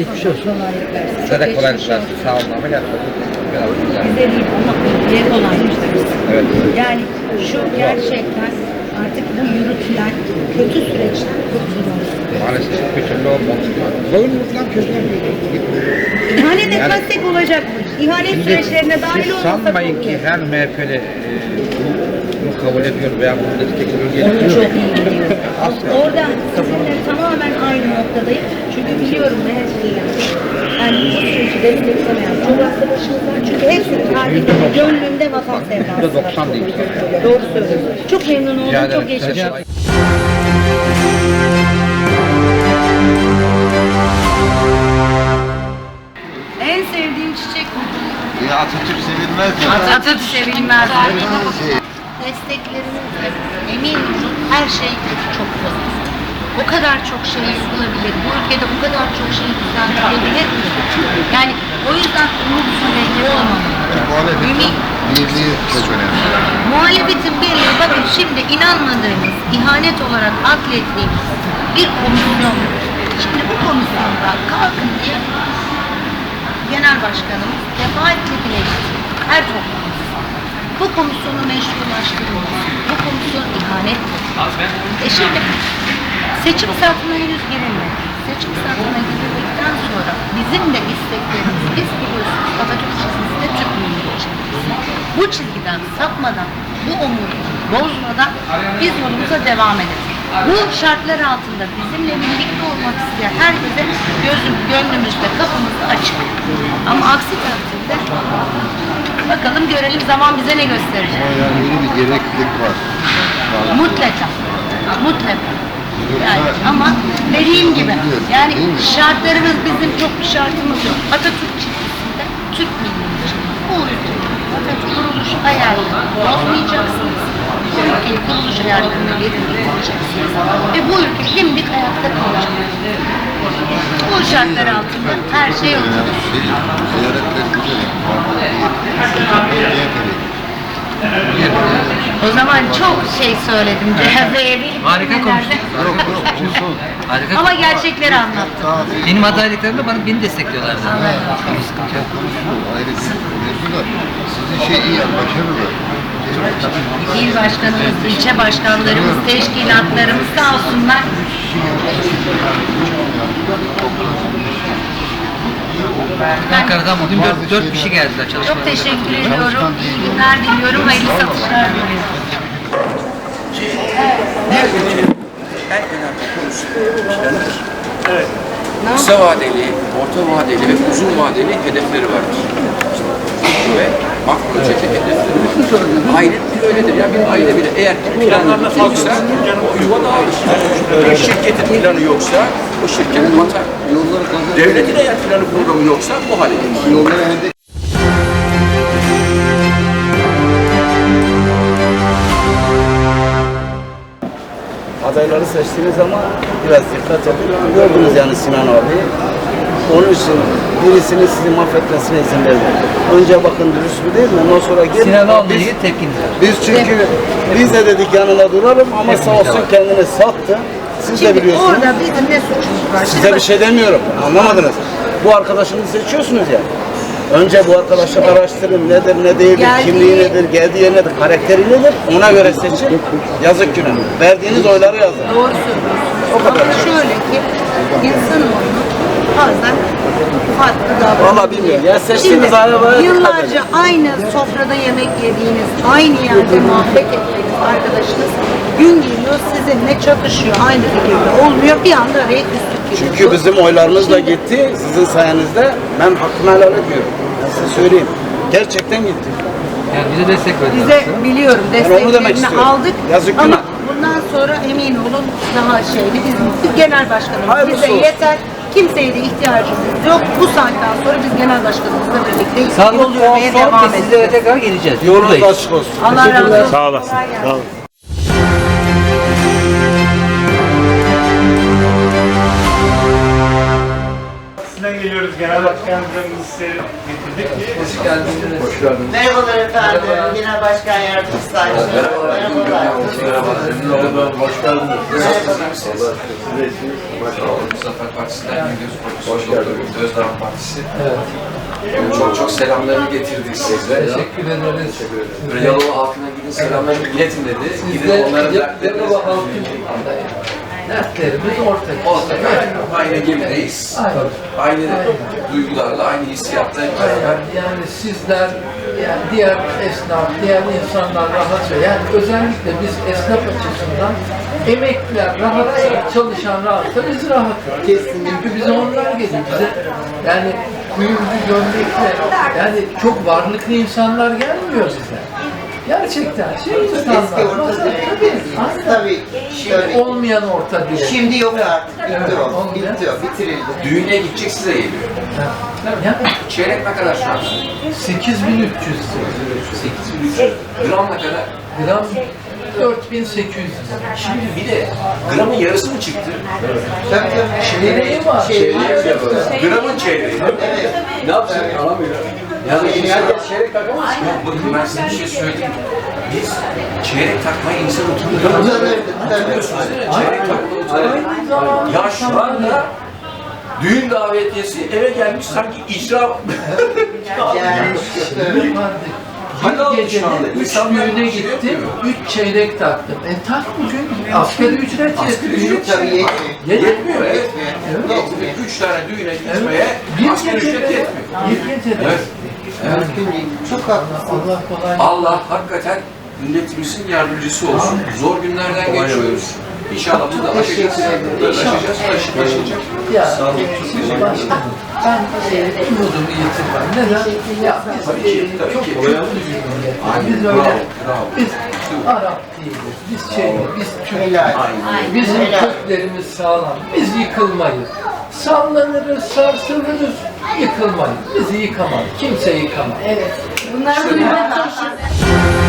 Geçmiş olsun. Kolaylık versin. Çok Size de kolaylık versin. olsun. Sağ olun ameliyat Bize değil ama ülkeye kolaylık versin. Evet. Yani şu gerçekten artık bu yürütülen kötü süreçten kurtulmamız. Maalesef bir türlü olmadı. Zorunluluktan çözülemiyor. İhanet Yani- etmezsek olacak mı? İhanet süreçlerine dahil Siz sanmayın ki her MHP'li e, kabul ediyor veya bunu destekliyor. Onu çok iyi biliyorum. Orada sizinle tamamen aynı noktadayım. Çünkü biliyorum ne şeyler. Yani bu süreci desteklemeyen çok arkadaşımız var. Çünkü hepsinin kalbinde, gönlünde vatan sevdası var. %90 değil. Doğru söylüyorsun. Çok memnun oldum. Ederim. Çok geçmiş. En sevdiğim çiçek bu. Ya Atatürk sevilmez mi? Atatürk sevilmez. Desteklerinizle emin olun her şey çok pozitif. O kadar çok şey yapılabilir. Bu ülkede o kadar çok şey düzenlenebilir ki. Yani o yüzden umut sürekli olmamalı. Ümit, birliği çok önemli. muhalefetin birliği bakın şimdi inanmadığımız, ihanet olarak atlettiğimiz bir komisyon. Şimdi bu komisyonda kalkın diye genel başkanımız defaatle dilekçe her toplantısında. Bu komisyonu meşrulaştırılması, bu komisyon ihanettir. E şimdi seçim saatine henüz girilmedi. Seçim saatine girildikten sonra bizim de isteklerimiz, biz biliyorsunuz Atatürk çizgisinde Türk milliyetçiliğiz. Bu çizgiden sapmadan, bu umudu bozmadan biz yolumuza devam ederiz. Bu şartlar altında bizimle birlikte olmak isteyen herkese gözüm, gönlümüzde, kapımızda açık. Ama aksi takdirde bakalım görelim zaman bize ne gösterecek. Ama yani yeni bir gereklilik var. Yani Mutlaka. Mutlaka. Yani ama dediğim gibi yani şartlarımız bizim çok bir şartımız yok. Atatürk çizgisinde Türk milliyetçiliği. Bu ülke Atatürk kuruluş hayalini bozmayacaksınız. Bu ülkeyi kuruluş hayallerine belirleyeceksiniz. Ve bu ülke. Bu şartlar altında her şey olur. O zaman çok şey söyledim CHP'ye. Harika konuştun. Harika. Ama gerçekleri anlattım. Benim adaylıklarımda bana beni destekliyorlardı. Anladım. Sizin şey iyi başarılı. İl başkanımız, ilçe başkanlarımız, teşkilatlarımız sağ olsunlar. Ankara'dan bugün dört, dört kişi geldiler çalışmaya. Çok teşekkür ediyorum. İyi günler diliyorum. Hayırlı satışlar diliyorum. en önemli konusu planıdır. Kısa vadeli, orta vadeli ve uzun vadeli hedefleri vardır. Mikro ve hedefleri vardır. Aile bir öyledir. Yani bir aile bile eğer ki planları yoksa o yuva dağılır. Bir şirketin planı yoksa o şirket batar. Devletin eğer planı programı yoksa bu hale gelir. Yolları elde adayları seçtiğiniz zaman biraz dikkat edin. Gördünüz yani Sinan abi. Onun için birisinin sizi mahvetmesine izin vermeyin. Önce bakın dürüst mü değil mi? Ondan sonra gelin. Sinan Oğan'la biz, ilgili tepkiniz var. biz çünkü biz de dedik yanına duralım ama sağ olsun kendini sattı. Siz de Şimdi biliyorsunuz. orada bizim ne suçumuz var? Şimdi Size bir şey demiyorum. Anlamadınız. Bu arkadaşınızı seçiyorsunuz ya. Önce bu arkadaşı araştırın nedir ne değildir, Geldiği- kimliği nedir, geldiği yer nedir, karakteri nedir ona göre seçin. Yazık günah. Verdiğiniz oyları yazın. Doğru söylüyorsunuz. O kadar. Ama şöyle ki insanoğlu bazen farklı davranıyor. Valla bilmiyorum. Ya seçtiğiniz arabaya dikkat edin. Yıllarca aynı sofrada yemek yediğiniz, aynı yerde muhabbet ettiğiniz arkadaşınız gün geliyor sizinle çatışıyor. Aynı fikirde olmuyor. Bir anda araya küslük giriyor. Çünkü bizim oylarımız da gitti. Sizin sayenizde ben hakkımı helal ediyorum. Ben size söyleyeyim. Gerçekten gitti. Yani bize destek verdiler. Bize biliyorum desteklerini istiyorum. aldık Yazık ama günah. bundan sonra emin olun daha şeyli biz genel başkanımız Hayırlısı bize olsun. yeter. Kimseye de ihtiyacımız yok. Bu saatten sonra biz genel başkanımızla birlikte Sağlık yol yürümeye devam ve sizlere edeceğiz. tekrar geleceğiz. Yolunuz Buradayız. açık olsun. Allah razı olsun. Sağ olasın. Kolay gelsin. Sağ olun. Geliyoruz. Genel Başkanımızı getirdik. Hoş geldiniz. Hoş geldiniz. Merhabalar efendim. Genel Başkan Yardımcısı Sayın. Merhabalar. Merhabalar. Merhaba, hoş geldiniz. Nasılsınız? Allah. Zafer Partisi'nden geliyoruz. Hoş geldiniz. Özdağ Partisi. Çok çok selamlarını getirdik size. Teşekkür ederiz. Böyle Yalova halkına gidin selamlarını iletin dedi. Gidin onların dertlerini Yalova halkın dertlerimiz ortak. Ortak, aynı gemideyiz. Aynen. Aynı duygularla, aynı hissiyatta beraber. Yani sizler, yani diğer esnaf, diğer insanlar rahatça, yani özellikle biz esnaf açısından emekliler rahatsa, çalışan rahatsa biz rahatız. Kesinlikle. Çünkü bize onlar geliyor. Bize yani kuyumcu gömlekle, yani çok varlıklı insanlar gelmiyor bize. Gerçekten şey Eski insanlar. orta Tabii, direk. aynen. Tabii. Tabii. Olmayan orta direk. Şimdi yok artık. Bitti o. Olmayan. Bitti o. Bitirildi. Düğüne gidecek size geliyor. Yani Çeyrek ne kadar şu an? 8300 8300. Gram ne kadar? gram 4800 Şimdi bir de gramın yarısı mı çıktı? Tabii tabii. Çeyreği var. Çeyreği Gramın çeyreği. Evet. Ne yapacaksın? Alamıyor. Yani şimdi herkes çeyrek takamaz ki. Bakın ben size bir şey söyleyeyim. Biz çeyrek takmayı insan değil mi? Çeyrek takmayı Ya şu anda düğün davetiyesi eve gelmiş sanki icra Yani Hadi bir anda. üç düğüne bir gittim, üç çeyrek taktım. E tak bugün asgari ücret yetmiyor. ücret tabii yetmiyor. Yetmiyor. Evet. Yetmiyor. Yetmiyor. Üç tane düğüne gitmeye Bir asgari ücret yetmiyor. bir gecede. Evet. Değil. Çok haklısın. Allah kolay Allah hakikaten milletimizin yardımcısı olsun. Zor günlerden geçiyoruz. İnşallah bunu da aşacağız. Da aşacağız. Taşıyacak. Ya, ben e, umudumu yitirmem. Neden? Ya biz Tabii ki, tabii çok ki. Biz öyle, bravo. biz Arap değiliz, biz şey, biz Türk. Helal. Bizim köklerimiz sağlam. Biz yıkılmayız. Sallanırız, sarsılırız, yıkılmayız. Bizi yıkamaz. Kimse yıkamaz. Evet. Bunlar duymak için